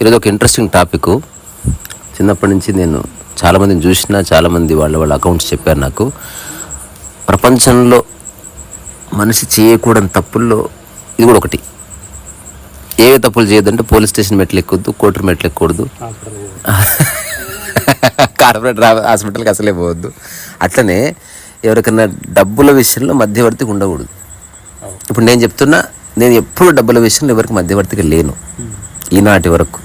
ఈరోజు ఒక interesting topic చిన్నప్పటి నుంచి నేను చాలామందిని చూసిన చాలామంది వాళ్ళ వాళ్ళ అకౌంట్స్ చెప్పారు నాకు. ప్రపంచంలో మనిషి చేయకూడని తప్పుల్లో ఇది కూడా ఒకటి. ఏ తప్పులు చేయొద్దంటే పోలీస్ స్టేషన్ మెట్లు ఎక్కొద్దు కోర్టు మెట్లు ఎక్కకూడదు. కార్పొరేట్ హాస్పిటల్కి అసలే పోవద్దు. అట్లనే ఎవరికైనా డబ్బుల విషయంలో మధ్యవర్తి ఉండకూడదు. ఇప్పుడు నేను చెప్తున్నా నేను ఎప్పుడు డబ్బుల విషయంలో ఎవరికి మధ్యవర్తిగా లేను. ఈనాటి వరకు.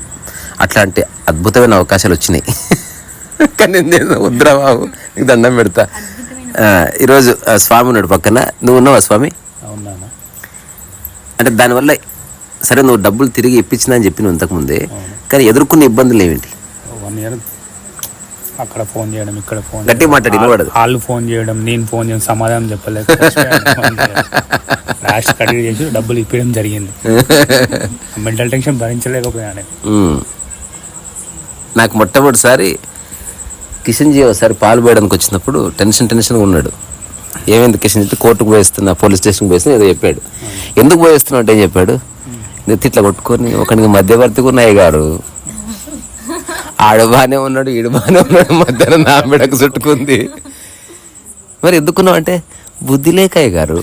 అట్లాంటి అద్భుతమైన అవకాశాలు వచ్చినాయి. కానీ నేను వద్దురా బాబు నీకు దండం పెడతా. ఈరోజు స్వామి ఉన్నాడు పక్కన. నువ్వు ఉన్నావా స్వామి? అంటే దానివల్ల సరే నువ్వు డబ్బులు తిరిగి ఇప్పించినా అని చెప్పిన ఇంతకుముందే కానీ ఎదుర్కొన్న ఇబ్బందులు ఏమిటి? అక్కడ ఫోన్ చేయడం ఇక్కడ ఫోన్ గట్టిగా మాట్లాడి వినబడదు. వాళ్ళు ఫోన్ చేయడం నేను ఫోన్ చేయడం సమాధానం చెప్పలేక లాస్ట్ కడిగి చేసి డబ్బులు ఇప్పడం జరిగింది. Mental tension భరించలేకపోయాను. నేను. ఉమ్. నాకు మొట్టమొదటిసారి కిషన్ జీ ఒకసారి పాలు పోయడానికి వచ్చినప్పుడు టెన్షన్ టెన్షన్గా ఉన్నాడు. ఏమైంది కిషన్ జీ? కోర్టుకు పోయిస్తున్నా పోలీస్ స్టేషన్కి పోయిస్తున్నా ఏదో చెప్పాడు. ఎందుకు పోయిస్తున్నావు అంటే ఏం చెప్పాడు? నెత్తి ఇట్లా కొట్టుకొని ఒకనికి మధ్యవర్తిగా ఉన్నాయి గారు ఆడు బాగానే ఉన్నాడు ఈడు బాగానే ఉన్నాడు మధ్యాహ్నం నా మెడకు చుట్టుకుంది. మరి ఎందుకున్నావు అంటే బుద్ధి లేకాయ గారు.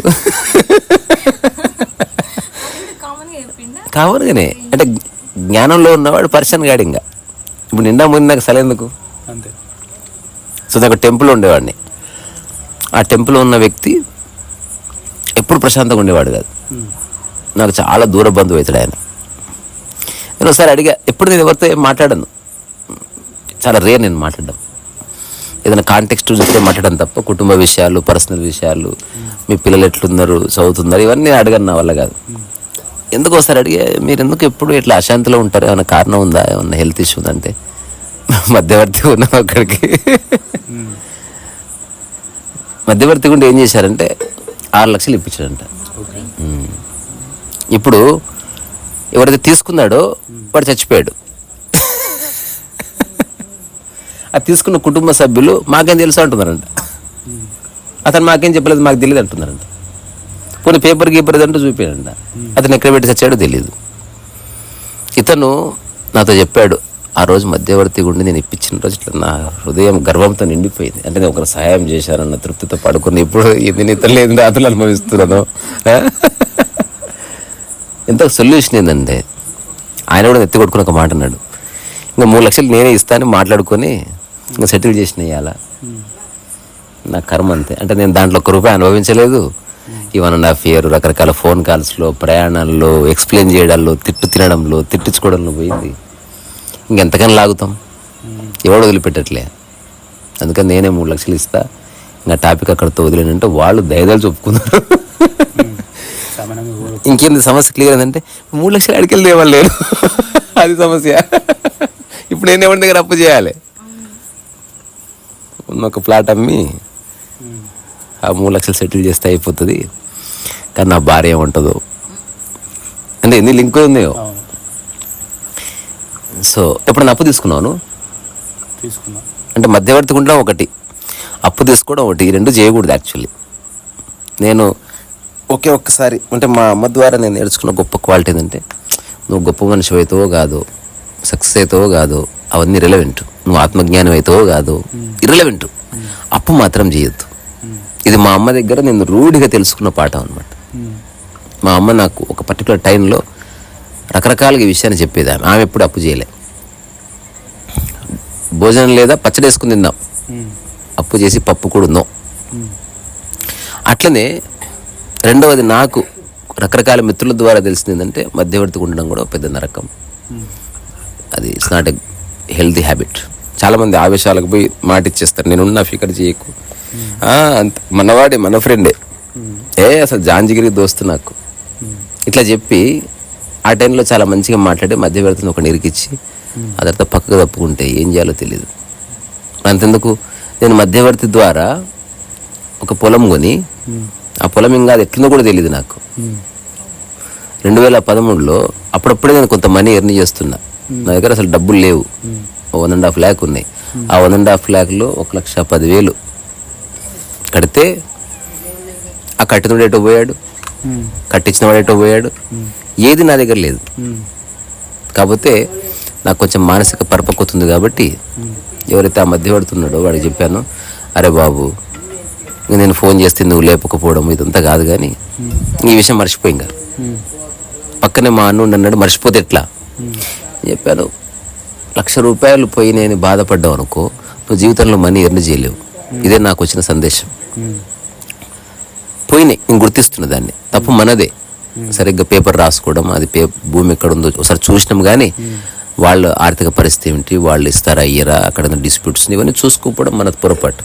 కామన్గానే అంటే జ్ఞానంలో ఉన్నవాడు పర్సన్ గాడు ఇంకా. ఇప్పుడు నిండా ముందు నాకు సలేందుకు అంతే. సో నాకు టెంపుల్ ఉండేవాడిని. ఆ టెంపుల్ ఉన్న వ్యక్తి ఎప్పుడు ప్రశాంతంగా ఉండేవాడు కాదు. నాకు చాలా దూర బంధువు అవుతాడు ఆయన. నేను ఒకసారి అడిగా ఎప్పుడు నేను ఎవరితో ఏం మాట్లాడను? చాలా రేర్ నేను మాట్లాడడం. ఏదైనా కాంటెక్స్ట్ చూస్తే మాట్లాడడం తప్ప కుటుంబ విషయాలు పర్సనల్ విషయాలు మీ పిల్లలు ఎట్లున్నారు చదువుతున్నారు ఇవన్నీ అడగను నా వల్ల కాదు. ఎందుకు ఒకసారి అడిగే మీరు ఎందుకు ఎప్పుడు ఇట్లా అశాంతిలో ఉంటారు? ఏమైనా కారణం ఉందా? ఏమన్నా హెల్త్ ఇష్యూ ఉందంటే మధ్యవర్తి ఉన్నాం అక్కడికి. మధ్యవర్తి గుండా ఏం చేశారంటే ఆరు లక్షలు ఇప్పించాడంట. ఉమ్. ఇప్పుడు ఎవరైతే తీసుకున్నాడో వాడు చచ్చిపోయాడు. అది తీసుకున్న కుటుంబ సభ్యులు మాకేం తెలుసు అంటున్నారంట. అతను మాకేం చెప్పలేదు మాకు తెలియదు అంటున్నారంట. పోనీ పేపర్ గీపర్ అంటూ చూపాడంట అతను ఎక్కడ పెట్టి చచ్చాడో తెలియదు ఇతను నాతో చెప్పాడు ఆ రోజు మధ్యవర్తి గుండి నేను ఇప్పించిన రోజు ఇట్లా నా హృదయం గర్వంతో నిండిపోయింది. అంటే నేను ఒకరు సహాయం చేశానన్న తృప్తితో పడుకుని ఇప్పుడు ఇది ఇతను లేని రాత్రులు అనుభవిస్తున్నాను ఎంత సొల్యూషన్ ఏంటంటే ఆయన కూడా ఎత్తి కొట్టుకుని ఒక మాట అన్నాడు. ఇంకా మూడు లక్షలు నేనే ఇస్తాను మాట్లాడుకొని ఇంకా సెటిల్ చేసిన ఇవాళ నా కర్మ అంతే. అంటే నేను దాంట్లో ఒక్క రూపాయి అనుభవించలేదు. ఈ వన్ అండ్ హాఫ్ ఇయర్ రకరకాల ఫోన్ కాల్స్లో ప్రయాణాల్లో ఎక్స్ప్లెయిన్ చేయడాల్లో తిట్టు తినడంలో తిట్టించుకోవడంలో పోయింది. ఇంకెంతకని లాగుతాం? ఎవడు వదిలిపెట్టట్లే. అందుకని నేనే మూడు లక్షలు ఇస్తా. ఇంకా టాపిక్ అక్కడితో వదిలేనంటే వాళ్ళు దయదాలు చెప్పుకున్నారు. ఇంకేంది సమస్య క్లియర్ ఏంటంటే మూడు లక్షలు అడికెళ్ళి తేవాలి లేరు అది సమస్య. ఇప్పుడు నేను ఎవరి దగ్గర అప్పు చేయాలి? ఒక ప్లాట్ అమ్మి ఉమ్. ఆ మూడు లక్షలు సెటిల్ చేస్తే అయిపోతుంది. కానీ నా భార్య ఏమంటుందో? అంటే ఎన్ని లింక్ ఉన్నాయో? అవును. సో ఎప్పుడైనా అప్పు తీసుకున్నాను తీసుకున్నా. అంటే మధ్యవర్తి గుండా ఒకటి అప్పు తీసుకోవడం ఒకటి ఈ రెండు చేయకూడదు యాక్చువల్లీ. నేను ఒకే ఒక్కసారి అంటే మా అమ్మ ద్వారా నేను నేర్చుకున్న గొప్ప క్వాలిటీ ఏంటంటే నువ్వు గొప్ప మనిషి అవుతావో కాదో సక్సెస్ అవుతావో కాదో అవన్నీ రిలవెంట్ నువ్వు ఆత్మజ్ఞానం అవుతావో కాదో ఇర్రెలవెంట్ అప్పు మాత్రం చేయొద్దు. ఇది మా అమ్మ దగ్గర నేను రూఢిగా తెలుసుకున్న పాఠం అనమాట మా అమ్మ నాకు ఒక పర్టికులర్ టైంలో రకరకాలుగా ఈ విషయాన్ని చెప్పేది. ఆమె ఆమె ఎప్పుడు అప్పు చేయలే. భోజనం లేదా పచ్చడి వేసుకుని తిందాం అప్పు చేసి పప్పు కూడా ఉందాం అట్లనే రెండవది నాకు రకరకాల మిత్రుల ద్వారా తెలిసింది ఏంటంటే మధ్యవర్తిగా ఉండడం కూడా పెద్ద నరకం. అది it's not a healthy habit చాలామంది ఆవేశాలకు పోయి మాట ఇచ్చేస్తారు నేనున్నా ఫికర్ చేయకు. మనవాడే మన ఫ్రెండే. ఏ అసలు జాంజిగిరి దోస్తు నాకు. ఇట్లా చెప్పి ఆ టైంలో చాలా మంచిగా మాట్లాడి మధ్యవర్తిని ఒక ఇరికిచ్చి ఆ తర్వాత పక్కకు తప్పుకుంటే ఏం చేయాలో తెలియదు అంతెందుకు? నేను మధ్యవర్తి ద్వారా ఒక పొలం కొని ఆ పొలం ఇంకా అది ఎట్లుందో కూడా తెలియదు నాకు. రెండు వేల పదమూడులో అప్పుడప్పుడే నేను కొంత మనీ ఎర్న్ చేస్తున్నా. నా దగ్గర అసలు డబ్బులు లేవు. వన్ అండ్ హాఫ్ ల్యాక్ ఉన్నాయి ఆ వన్ అండ్ హాఫ్ ల్యాక్లో ఒక లక్ష పదివేలు కడితే కట్టినవాడు ఎటో పోయాడు? కట్టించిన వాడు ఎటో పోయాడు? ఏది నా దగ్గర లేదు. కాకపోతే నాకు కొంచెం మానసిక పరిపక్వత ఉంది కాబట్టి ఎవరైతే ఆ మధ్యవర్తున్నాడో వాడికి చెప్పాను అరే బాబు నేను ఫోన్ చేస్తే నువ్వు లేపకపోవడం ఇదంతా కాదు కానీ ఈ విషయం మర్చిపోయింగా పక్కనే మా అన్నుండి అన్నాడు మర్చిపోతే ఎట్లా? చెప్పాను లక్ష రూపాయలు పోయి నేను బాధపడ్డావు అనుకో నువ్వు జీవితంలో మనీ ఎర్న్ చేయలేవు. ఇదే నాకు వచ్చిన సందేశం. పోయినాయి నేను గుర్తిస్తున్న దాన్ని. తప్పు మనదే. సరిగ్గా పేపర్ రాసుకోవడం అది పే భూమి ఎక్కడ ఉందో ఒకసారి చూసినాం కానీ వాళ్ళ ఆర్థిక పరిస్థితి ఏమిటి వాళ్ళు ఇస్తారా అయ్యరా అక్కడ ఉన్న డిస్ప్యూట్స్ ఇవన్నీ చూసుకోకపోవడం మన పొరపాటు.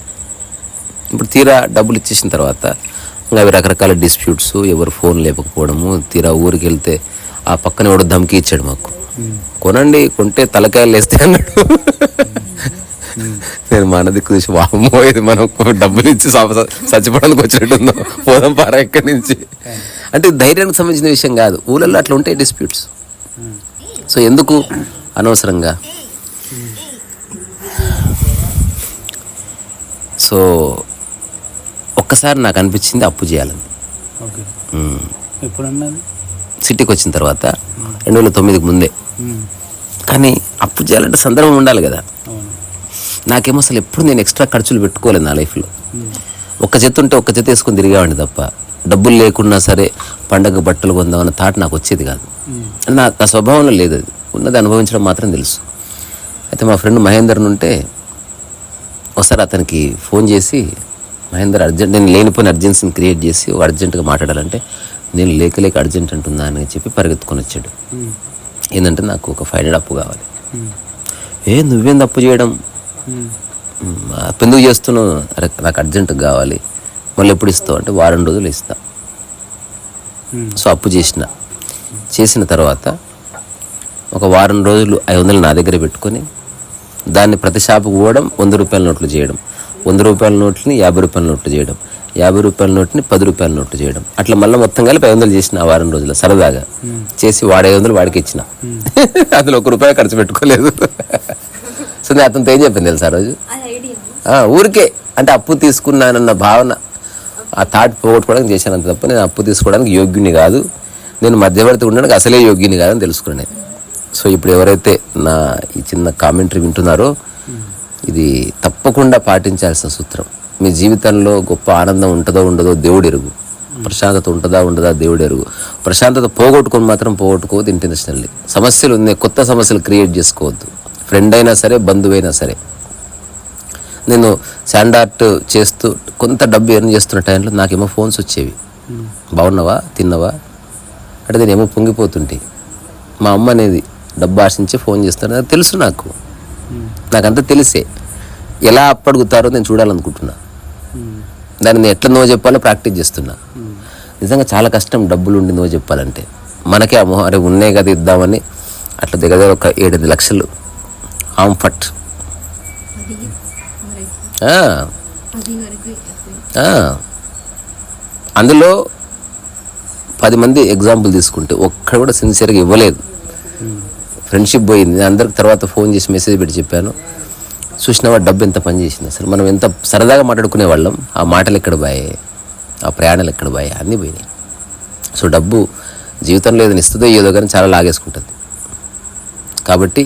ఇప్పుడు తీరా డబ్బులు ఇచ్చేసిన తర్వాత ఇంకా అవి రకరకాల డిస్ప్యూట్స్ ఎవరు ఫోన్ లేకపోవడము తీరా ఊరికి వెళ్తే ఆ పక్కన ఎవడో ధమ్కి ఇచ్చాడు మాకు. కొనండి కొంటే తలకాయలు వేస్తే అన్నాడు. నేను మన దిక్కు చూసి వామ్మో ఇది మనం డబ్బులు ఇచ్చి చచ్చిపోవడానికి వచ్చినట్టుందో. పోదాం పారా ఇక్కడి నుంచి. అంటే ధైర్యానికి సంబంధించిన విషయం కాదు. ఊళ్ళల్లో అట్లా ఉంటాయి డిస్ప్యూట్స్. సో ఎందుకు? అనవసరంగా. సో ఒక్కసారి నాకు అనిపించింది అప్పు చేయాలని. అన్నది సిటీకి వచ్చిన తర్వాత రెండు వేల తొమ్మిదికి ముందే. కానీ అప్పు చేయాలంటే సందర్భం ఉండాలి కదా. నాకేమో అసలు ఎప్పుడు నేను ఎక్స్ట్రా ఖర్చులు పెట్టుకోలేదు నా లైఫ్లో. ఒక్క జత ఉంటే ఒక్క జత వేసుకొని తిరిగేవాడిని తప్ప డబ్బులు లేకున్నా సరే పండగ బట్టలు కొందామన్న థాట్ నాకు వచ్చేది కాదు. నా నా స్వభావంలో లేదు అది. ఉన్నది అనుభవించడం మాత్రం తెలుసు. అయితే మా ఫ్రెండ్ మహేందర్ ఉంటే ఒకసారి అతనికి ఫోన్ చేసి మహేందర్ అర్జెంట్ నేను లేనిపోయిన అర్జెన్సీని క్రియేట్ చేసి ఒక అర్జెంటుగా మాట్లాడాలంటే నేను లేక లేక అర్జెంట్ అంటుందా అని చెప్పి పరిగెత్తుకొని వచ్చాడు. ఏంటంటే నాకు ఒక ఫైవ్ హండ్రెడ్ అప్పు కావాలి. ఏ నువ్వేం తప్పు చేయడం? అప్పు ఎందుకు చేస్తున్నావు? అరే నాకు అర్జెంటుగా కావాలి. మళ్ళీ ఎప్పుడు ఇస్తావు? అంటే వారం రోజులు ఇస్తా. సో అప్పు చేసిన. చేసిన తర్వాత ఒక వారం రోజులు ఐదు వందలు నా దగ్గర పెట్టుకొని దాన్ని ప్రతి షాపుకు పోవడం వంద రూపాయల నోట్లు చేయడం. వంద రూపాయల నోట్లని యాభై రూపాయల నోట్లు చేయడం యాభై రూపాయల నోట్ని పది రూపాయల నోట్లు చేయడం. అట్లా మళ్ళీ మొత్తం కలిపి ఐదు వందలు చేసిన ఆ వారం రోజులు సరదాగా. చేసి వాడు ఐదు వందలు వాడికి ఇచ్చిన. అందులో ఒక రూపాయి ఖర్చు పెట్టుకోలేదు. సో నేను అతనితో ఏం చెప్పింది తెలుసా ఆ రోజు? ఊరికే. అంటే అప్పు తీసుకున్నానన్న భావన ఆ థాట్ పోగొట్టుకోవడానికి చేశాను అంత తప్ప. నేను అప్పు తీసుకోవడానికి యోగ్యుని కాదు. నేను మధ్యవర్తి ఉండడానికి అసలే యోగ్యుని కాదని తెలుసుకున్నాను సో ఇప్పుడు ఎవరైతే నా ఈ చిన్న కామెంటరీ వింటున్నారో ఇది తప్పకుండా పాటించాల్సిన సూత్రం. మీ జీవితంలో గొప్ప ఆనందం ఉంటుందో ఉండదో దేవుడు ఎరుగు. ప్రశాంతత ఉంటుందా ఉండదా దేవుడు ఎరుగు. ప్రశాంతత పోగొట్టుకొని మాత్రం పోగొట్టుకోవద్దు ఇంటర్నేషనల్లీ సమస్యలు ఉన్నాయి కొత్త సమస్యలు క్రియేట్ చేసుకోవద్దు. ఫ్రెండ్ అయినా సరే బంధువైనా సరే. నేను శాండ్ ఆర్ట్ చేస్తూ కొంత డబ్బు ఎర్న్ చేస్తున్న టైంలో నాకేమో ఫోన్స్ వచ్చేవి. బాగున్నావా? తిన్నావా? అంటే నేనేమో పొంగిపోతుంటే. మా అమ్మ అనేది డబ్బు ఆశించి ఫోన్ చేస్తాను అది తెలుసు నాకు. నాకంతా తెలిసే. ఎలా అప్పడుగుతారో నేను చూడాలనుకుంటున్నా. దాన్ని నేను ఎట్లా నో చెప్పాలో ప్రాక్టీస్ చేస్తున్నా. నిజంగా చాలా కష్టం డబ్బులు ఉండి నో చెప్పాలంటే. మనకే అమ్మో అరే ఉన్నాయి కదా ఇద్దామని అట్లా దగ్గర దగ్గర ఒక ఏడెనిమిది లక్షలు. ఆంఫట్ అందులో పది మంది ఎగ్జాంపుల్ తీసుకుంటే ఒక్కడ కూడా సిన్సియర్గా ఇవ్వలేదు. ఫ్రెండ్షిప్ పోయింది. నేను అందరికి తర్వాత ఫోన్ చేసి మెసేజ్ పెట్టి చెప్పాను. చూసినావా డబ్బు ఎంత పని చేసింది? అసలు మనం ఎంత సరదాగా మాట్లాడుకునే వాళ్ళం ఆ మాటలు ఎక్కడ పోయాయి? ఆ ప్రయాణాలు ఎక్కడ పోయాయి? అన్నీ పోయినాయి. సో డబ్బు జీవితంలో ఏదైనా ఇస్తుందో ఏదో కానీ చాలా లాగేసుకుంటుంది. కాబట్టి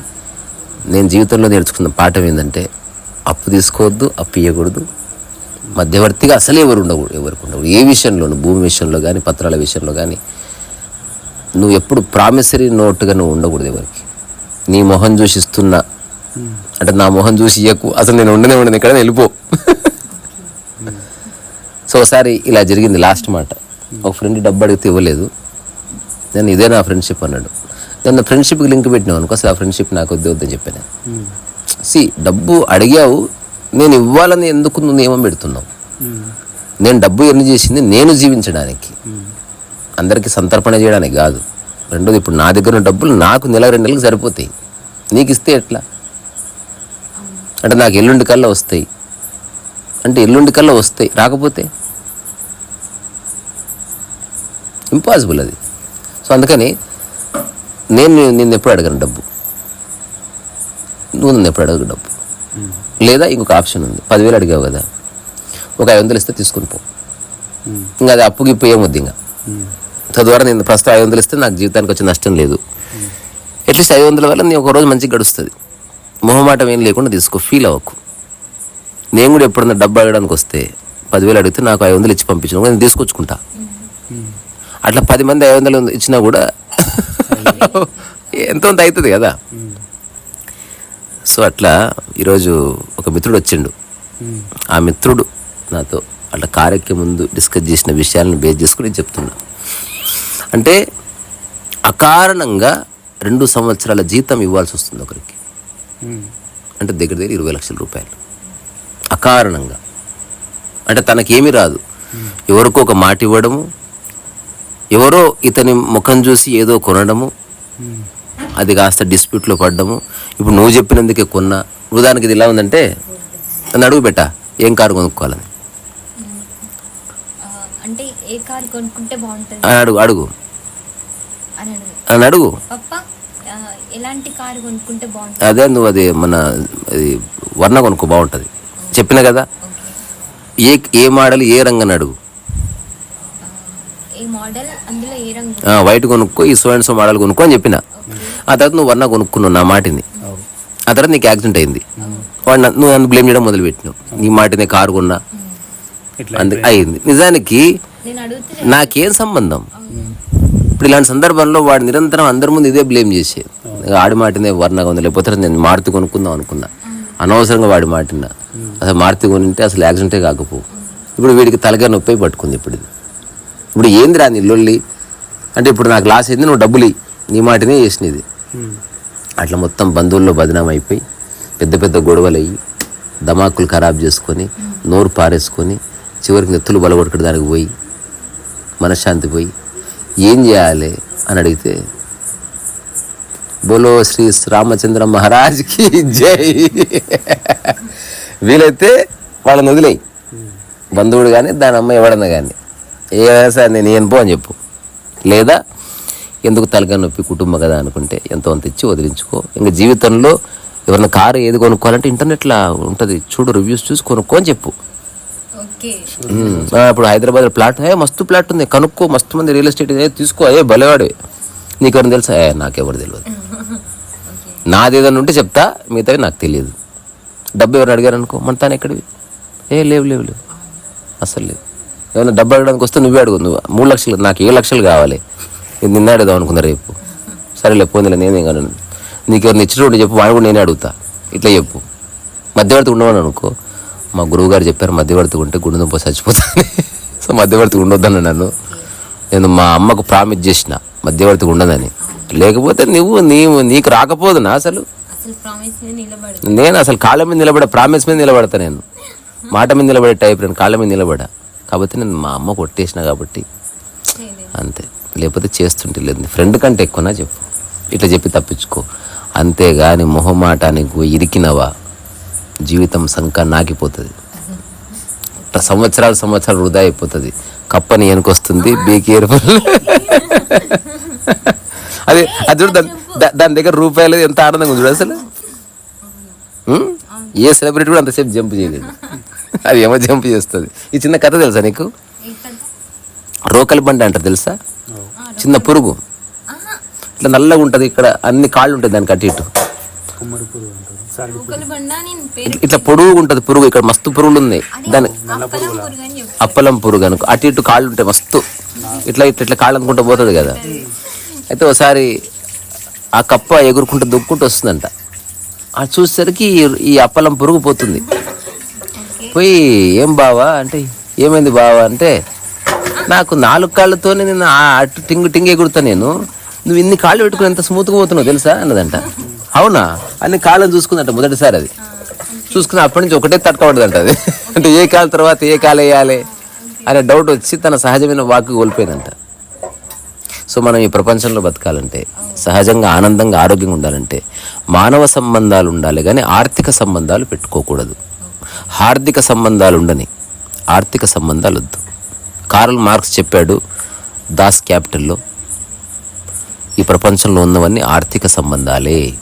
నేను జీవితంలో నేర్చుకున్న పాఠం ఏంటంటే అప్పు తీసుకోవద్దు అప్పు ఇవ్వకూడదు మధ్యవర్తిగా అసలు ఎవరు ఉండకూడదు ఎవరికి ఉండకూడదు. ఏ విషయంలోనూ భూమి విషయంలో కానీ పత్రాల విషయంలో కానీ నువ్వు ఎప్పుడు ప్రామిసరీ నోట్గా నువ్వు ఉండకూడదు ఎవరికి. నీ మొహం చూసి ఇస్తున్నా అంటే నా మొహం చూసి ఇయ్యకు. అసలు నేను ఉండనే ఉండను ఇక్కడ వెళ్ళిపో. సో ఒకసారి ఇలా జరిగింది లాస్ట్ మాట. ఒక ఫ్రెండ్ డబ్బు అడిగితే ఇవ్వలేదు. నేను ఇదే నా ఫ్రెండ్షిప్ అన్నాడు. దాన్ని ఫ్రెండ్షిప్కి లింక్ పెట్టినావు అనుకో అసలు ఆ ఫ్రెండ్షిప్ నాకు వద్దు వద్దని చెప్పాను. సి డబ్బు అడిగావు నేను ఇవ్వాలని ఎందుకు నువ్వు నియమం పెడుతున్నావు? నేను డబ్బు ఎన్ని చేసింది నేను జీవించడానికి. అందరికీ సంతర్పణ చేయడానికి కాదు. రెండోది ఇప్పుడు నా దగ్గర ఉన్న డబ్బులు నాకు నెల రెండు నెలలకు సరిపోతాయి. నీకు ఇస్తే ఎట్లా? అంటే నాకు ఎల్లుండి కల్లా వస్తాయి. అంటే ఎల్లుండి కల్లా వస్తాయి. రాకపోతే? ఇంపాసిబుల్ అది. సో అందుకని నేను నిన్ను ఎప్పుడు అడగను డబ్బు. నువ్వు నన్ను ఎప్పుడు అడగదు డబ్బు. లేదా ఇంకొక ఆప్షన్ ఉంది. పదివేలు అడిగావు కదా. ఒక ఐదు వందలు ఇస్తే తీసుకుని పో. ఇంకా అది అప్పుకి ఇప్పు ఏమొద్దు ఇంకా. తద్వారా నేను ప్రస్తుతం ఐదు వందలు ఇస్తే నాకు జీవితానికి వచ్చే నష్టం లేదు. అట్లీస్ట్ ఐదు వందల వల్ల నేను ఒక రోజు మంచిగా గడుస్తుంది. మొహమాటం ఏం లేకుండా తీసుకో ఫీల్ అవ్వకు. నేను కూడా ఎప్పుడన్నా డబ్బు అడగడానికి వస్తే పదివేలు అడిగితే నాకు ఐదు వందలు ఇచ్చి పంపించిన నేను తీసుకొచ్చుకుంటా. అట్లా పది మంది ఐదు వందలు ఇచ్చినా కూడా ఎంతో అంత అవుతుంది కదా. సో అట్లా ఈరోజు ఒక మిత్రుడు వచ్చిండు. ఆ మిత్రుడు నాతో అట్లా కారెక్కే ముందు డిస్కస్ చేసిన విషయాలను బేస్ చేసుకుని నేను చెప్తున్నా. అంటే అకారణంగా రెండు సంవత్సరాల జీతం ఇవ్వాల్సి వస్తుంది ఒకరికి. అంటే దగ్గర దగ్గర ఇరవై లక్షల రూపాయలు. అకారణంగా. అంటే తనకేమీ రాదు. ఎవరికో ఒక మాట ఇవ్వడము ఎవరో ఇతని ముఖం చూసి ఏదో కొనడము అది కాస్త డిస్ప్యూట్లో పడ్డము. ఇప్పుడు నువ్వు చెప్పినందుకే కొన్నా. ఉదాహరణకి ఇది ఇలా ఉందంటే నన్ను అడుగు పెట్టా ఏం కారు కొనుక్కోవాలని? ఆ, అంటే ఏ కార్ కొనుక్కుంటే బాగుంటుంది? అని అడుగు అడుగు. అని అడుగు. ఎలాంటి కారు కొనుక్కుంటే బాగుంటుంది? అదే నువ్వు అది మన అది వర్ణ కొనుక్కో బాగుంటుంది. చెప్పిన కదా? ఏ ఏ మోడల్ ఏ రంగు అని అడుగు. ఏ మోడల్ అందులో ఏ రంగు? ఆ, వైట్ కొనుక్కో ఈ సో అండ్ సో మోడల్ కొనుక్కో అని చెప్పిన. ఆ తర్వాత నువ్వు వర్ణ కొనుక్కున్నావు నా మాటిని. ఆ తర్వాత నీకు యాక్సిడెంట్ అయింది. వాడు నన్ను- నువ్వు నన్ను బ్లేమ్ చేయడం మొదలు పెట్టినావు నీ మాటినే కారు కొన్నా. ఇట్లా అందుకు అయింది. నిజానికి నాకేం సంబంధం? ఇప్పుడు ఇలాంటి సందర్భంలో వాడు నిరంతరం అందరి ముందు ఇదే బ్లేమ్ చేసే ఆడి మాటనే వర్ణగా ఉంది లేకపోతే నేను మారుతి కొనుక్కుందాం అనుకున్నా. అనవసరంగా వాడి మాటిన్నా అసలు మారుతి కొనింటే అసలు యాక్సిడెంటే కాకపో. ఇప్పుడు వీడికి తలగా నొప్పి పట్టుకుంది ఇప్పుడు ఇప్పుడు ఏంది రా నీ లొల్లి? అంటే ఇప్పుడు నాకు లాస్ అయింది నువ్వు డబ్బులు. నీ మాటనే చేసినది. అట్లా మొత్తం బంధువుల్లో బదనాం అయిపోయి పెద్ద పెద్ద గొడవలు అయ్యి దమాకులు ఖరాబ్ చేసుకొని నోరు పారేసుకొని చివరికి నెత్తులు బలగొట్టుకుని దానికి పోయి మనశ్శాంతి పోయి ఏం చేయాలి అని అడిగితే బోలో శ్రీ రామచంద్ర మహారాజ్కి జై. వీలైతే వాళ్ళని వదిలేయి. బంధువుడు కానీ దాని అమ్మ ఎవడన్నా కానీ ఏ సార్ నేను ఏం పో అని చెప్పు. లేదా ఎందుకు తలకాయ నొప్పి కుటుంబం కదా అనుకుంటే ఎంతో అంత ఇచ్చి వదిలించుకో. ఇంకా జీవితంలో ఎవరైనా కారు ఏది కొనుక్కోవాలంటే ఇంటర్నెట్లో ఉంటుంది. చూడు రివ్యూస్ చూసి కొనుక్కో అని చెప్పు. ఇప్పుడు హైదరాబాద్ ప్లాట్ ఏ మస్తు ప్లాట్ ఉంది. కనుక్కో మస్తు మంది రియల్ ఎస్టేట్ తీసుకో ఏ భలేవాడే నీకెవరిని తెలుసా? నాకెవరు తెలియదు నాది ఏదైనా ఉంటే చెప్తా మిగతావి నాకు తెలియదు. డబ్బు ఎవరు అడిగారు అనుకో మన తాను ఎక్కడివి? ఏ లేవు లేవు లేవు. అసలు లేవు. ఏమైనా డబ్బు అడగడానికి వస్తే నువ్వే అడుగు నువ్వు. మూడు లక్షలు నాకు ఏ లక్షలు కావాలి. ఇది నిన్న అడుగుదాం అనుకున్నా రేపు. సరేలే పోయిందిలే నేనేం కాను నీకు ఎవరిని ఇచ్చినప్పుడు చెప్పు వాడు కూడా నేనే అడుగుతా. ఇట్లా చెప్పు. మధ్యవర్తి ఉండవని అనుకో. మా గురువు గారు చెప్పారు మధ్యవర్తి ఉంటే గుండె నొప్పి చచ్చిపోతాను సో మధ్యవర్తి ఉండొద్దన్న నన్ను. నేను మా అమ్మకు ప్రామిస్ చేసిన మధ్యవర్తి ఉండదని లేకపోతే నువ్వు నీవు నీకు రాకపోదునా అసలు? నేను అసలు కాళ్ళ మీద నిలబడే ప్రామిస్ మీద నిలబడతా నేను. మాట మీద నిలబడే టైప్ నేను కాళ్ళ మీద నిలబడా. కాబట్టి నేను మా అమ్మ కొట్టేసిన కాబట్టి. అంతే. లేకపోతే చేస్తుంటే లేదు. ఫ్రెండ్ కంటే ఎక్కువనా చెప్పు. ఇట్లా చెప్పి తప్పించుకో. అంతేగాని మొహమాటానికి ఇరికినవా? జీవితం సంక నాకిపోతుంది సంవత్సరాలు సంవత్సరాలు వృధా అయిపోతుంది. కప్పని వెనుకొస్తుంది బీ కేర్ఫుల్ అదే అది చూడు దాని దగ్గర రూపాయలు ఎంత ఆనందంగా ఉంది చూడు అసలు? ఏ సెలబ్రిటీ కూడా అంతసేపు జంప్ చేయలేదు. అది ఏమో జంప్ చేస్తుంది. ఈ చిన్న కథ తెలుసా నీకు? రోకలి బండి అంటారు తెలుసా? చిన్న పురుగు. ఇట్లా నల్లగా ఉంటుంది ఇక్కడ అన్ని కాళ్ళు ఉంటాయి దానికి అటు ఇటు. కుమ్మరి పురుగు అంటారు. ఇట్లా పొడుగు ఉంటుంది పురుగు. ఇక్కడ మస్తు పురుగులు ఉన్నాయి దాని అప్పలం పురుగు అనుకో. అటు ఇటు కాళ్ళు ఉంటాయి మస్తు. ఇట్లా ఇట్లా ఇట్లా కాళ్ళు అనుకుంటూ పోతుంది కదా. అయితే ఒకసారి ఆ కప్ప ఎగురుకుంటూ దుక్కుంటూ వస్తుందంట. అది చూసేసరికి ఈ- అప్పలం పురుగు పోతుంది. పోయి ఏం బావా అంటే ఏమైంది బావా అంటే నాకు నాలుగు కాళ్ళతోనే నేను ఆ అటు టింగు టింగు ఎగురుతా నేను. నువ్వు ఇన్ని కాళ్ళు పెట్టుకుని ఎంత స్మూత్గా పోతున్నావు తెలుసా? అన్నదంట. అవునా? అన్ని కాళ్ళని చూసుకుందంట మొదటిసారి అది. చూసుకుని అప్పటి నుంచి ఒకటే తట్టుకోబడదంట అది. అంటే ఏ కాలు తర్వాత ఏ కాలు వేయాలి అనే డౌట్ వచ్చి తన సహజమైన వాక్ కోల్పోయిందంట. సో మనం ఈ ప్రపంచంలో బతకాలంటే సహజంగా ఆనందంగా ఆరోగ్యంగా ఉండాలంటే మానవ సంబంధాలు ఉండాలి కానీ ఆర్థిక సంబంధాలు పెట్టుకోకూడదు. హార్దిక సంబంధాలు ఉండని ఆర్థిక సంబంధాలు వద్దు. కార్ల్ మార్క్స్ చెప్పాడు దాస్ క్యాపిటల్లో ఈ ప్రపంచంలో ఉన్నవన్నీ ఆర్థిక సంబంధాలే.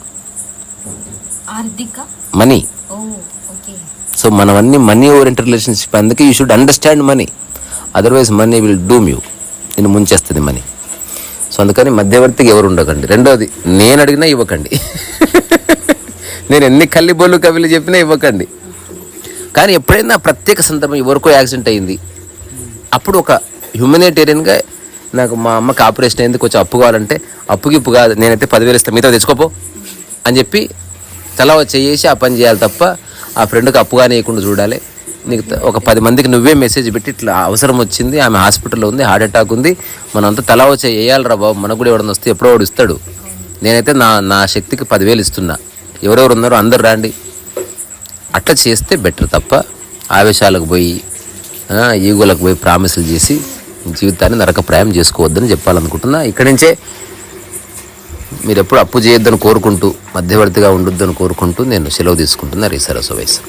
ఆర్థిక? మనీ. సో మనవన్నీ మనీ ఓరియంటెడ్ రిలేషన్షిప్. అందుకే you should understand money. Otherwise money will doom you. నేను ముంచేస్తుంది మనీ. సో అందుకని మధ్యవర్తికి ఎవరు ఉండకండి. రెండోది నేను అడిగినా ఇవ్వకండి. నేను ఎన్ని కల్లిబోలు కవిలు చెప్పినా ఇవ్వకండి. కానీ ఎప్పుడైనా ప్రత్యేక సందర్భం ఎవరికో యాక్సిడెంట్ అయింది. అప్పుడు ఒక హ్యూమనిటేరియన్గా నాకు మా అమ్మకి ఆపరేషన్ అయింది కొంచెం అప్పు కావాలంటే అప్పుకి ఇప్పు కాదు నేనైతే పదివేలు ఇస్తాను మిగతా తెచ్చుకోపో అని చెప్పి తల చేసి ఆ పని చేయాలి తప్ప ఆ ఫ్రెండ్కి అప్పుగా నేయకుండా చూడాలి. నీకు ఒక పది మందికి నువ్వే మెసేజ్ పెట్టి ఇట్లా అవసరం వచ్చింది ఆమె హాస్పిటల్లో ఉంది హార్ట్ అటాక్ ఉంది మనంతా తలా వచ్చే వేయాలిరా బాబు మనకు కూడా ఎవడన్నా వస్తే ఎప్పుడో వాడు ఇస్తాడు. నేనైతే నా నా శక్తికి పదివేలు ఇస్తున్నా. ఎవరెవరు ఉన్నారో అందరు రాండి. అట్లా చేస్తే బెటర్ తప్ప ఆవేశాలకు పోయి ఈగోలకు పోయి ప్రామిసులు చేసి జీవితాన్ని నరకప్రాయం చేసుకోవద్దని చెప్పాలనుకుంటున్నా. ఇక్కడి నుంచే మీరు ఎప్పుడు అప్పు చేయొద్దని కోరుకుంటూ మధ్యవర్తిగా ఉండొద్దని కోరుకుంటూ నేను సెలవు తీసుకుంటున్నా. రీసరస్ వయసు